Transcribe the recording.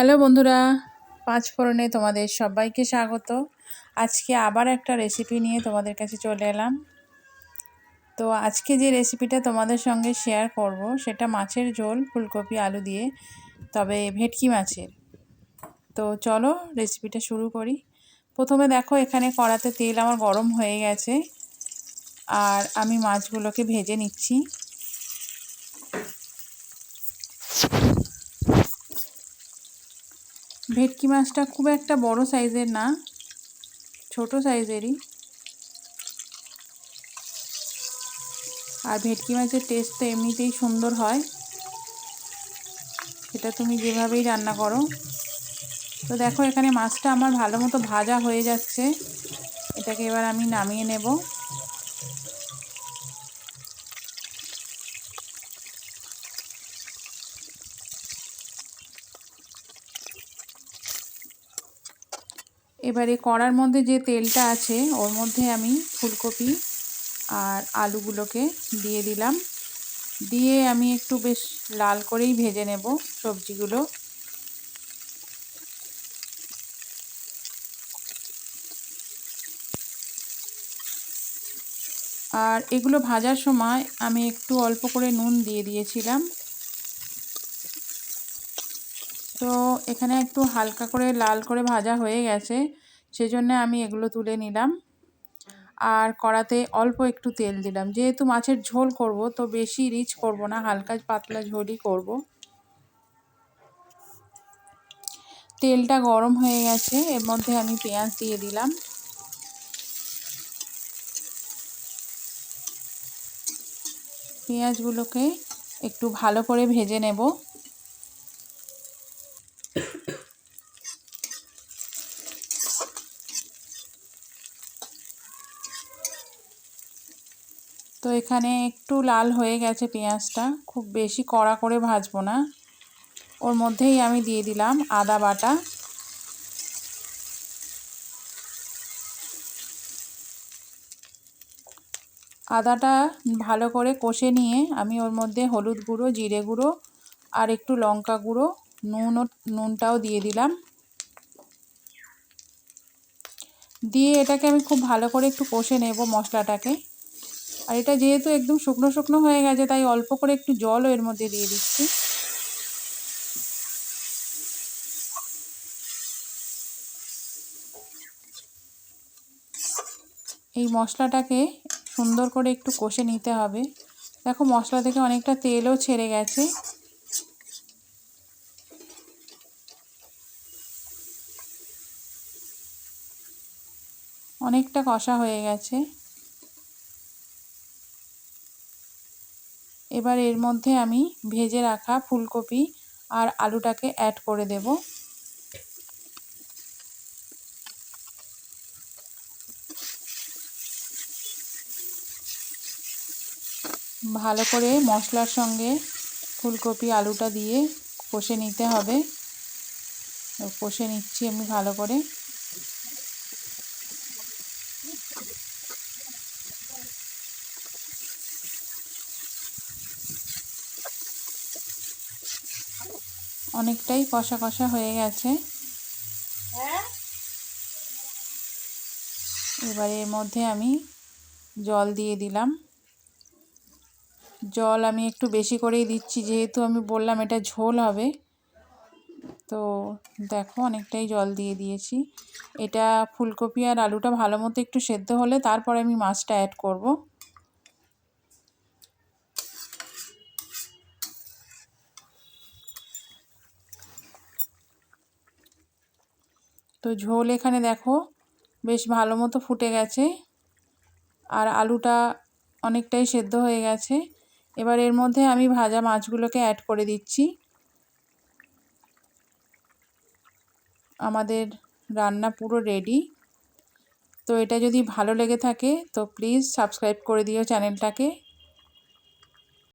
Hello বন্ধুরা, পাঁচ ফোড়নে তোমাদের সবাইকে স্বাগত। আজকে আবার একটা রেসিপি নিয়ে তোমাদের কাছে চলে এলাম। তো আজকে যে রেসিপিটা তোমাদের সঙ্গে শেয়ার করব, সেটা মাছের ঝোল, ফুলকপি, আলু দিয়ে, তবে ভেটকি মাছের। তো চলো রেসিপিটা শুরু করি। প্রথমে দেখো, এখানে কড়াতে তেল আমার গরম হয়ে গেছে, আর আমি মাছগুলোকে ভেজে নিচ্ছি। ভেটকি মাছটা খুব একটা বড় সাইজের না, ছোট সাইজেরই। আর ভেটকি মাছের টেস্ট তো এমনিতেই সুন্দর হয়। এটা তুমি যেভাবেই রান্না করো। তো দেখো এখানে মাছটা আমার ভালো মতো ভাজা হয়ে যাচ্ছে। এটাকে এবার আমি নামিয়ে নেব। এবারে কড়ার মধ্যে যে তেলটা আছে, ওর মধ্যে আমি ফুলকপি আর আলুগুলোকে দিয়ে দিলাম। দিয়ে আমি একটু বেশ লাল করেই ভেজে নেব সবজিগুলো। আর এগুলো ভাজার সময় আমি একটু অল্প করে নুন দিয়ে দিয়েছিলাম। তো এখানে একটু হালকা করে লাল করে ভাজা হয়ে গেছে, সেজন্য আমি এগুলো তুলে নিলাম। আর কড়াতে অল্প একটু তেল দিলাম। যেহেতু মাছের ঝোল করব, তো বেশি রিচ করব না, হালকা পাতলা ঝোলই করব। তেলটা গরম হয়ে গেছে, এর মধ্যে আমি পেঁয়াজ দিয়ে দিলাম। পেঁয়াজগুলোকে একটু ভালো করে ভেজে নেব। তো এখানে একটু লাল হয়ে গেছে পেঁয়াজটা। খুব বেশি কড়া করে ভাজবো না। ওর মধ্যেই আমি দিয়ে দিলাম আদা বাটা। আদাটা ভালো করে কষে নিয়ে আমি ওর মধ্যে হলুদ গুঁড়ো, জিরে গুঁড়ো আর একটু লঙ্কা গুঁড়ো, নুন নুনটাও দিয়ে দিলাম। দিয়ে এটাকে আমি খুব ভালো করে একটু কষে নেব মশলাটাকে। আর এটা যেহেতু একদম শুকনো শুকনো হয়ে গেছে, তাই অল্প করে একটু জলও এর মধ্যে দিয়ে দিচ্ছি। এই মশলাটাকে সুন্দর করে একটু কষে নিতে হবে। দেখো মশলা থেকে অনেকটা তেলও ছেড়ে গেছে। অনেকটা কষা হয়ে গেছে। এবার এর মধ্যে আমি ভেজে রাখা ফুলকপি আর আলুটাকে অ্যাড করে দেব। ভালো করে মশলার সঙ্গে ফুলকপি আলুটা দিয়ে কষে নিতে হবে। কষে নিচ্ছি আমি ভালো করে। অনেকটাই কষা কষা হয়ে গেছে। এবারে এর মধ্যে আমি জল দিয়ে দিলাম। জল আমি একটু বেশি করেই দিচ্ছি যেহেতু আমি বললাম এটা ঝোল হবে। তো দেখো অনেকটাই জল দিয়ে দিয়েছি। এটা ফুলকপি আর আলুটা ভালো মতো একটু সেদ্ধ হলে তারপরে আমি মাছটা অ্যাড করব। তো ঝোল এখানে দেখো বেশ ভালো মতো ফুটে গেছে। আর আলুটা অনেকটাই সেদ্ধ হয়ে গেছে। এবার এর মধ্যে আমি ভাজা মাছগুলোকে অ্যাড করে দিচ্ছি। আমাদের রান্না পুরো রেডি তো এটা যদি ভালো লেগে থাকে, তো প্লিজ সাবস্ক্রাইব করে দিও চ্যানেলটাকে।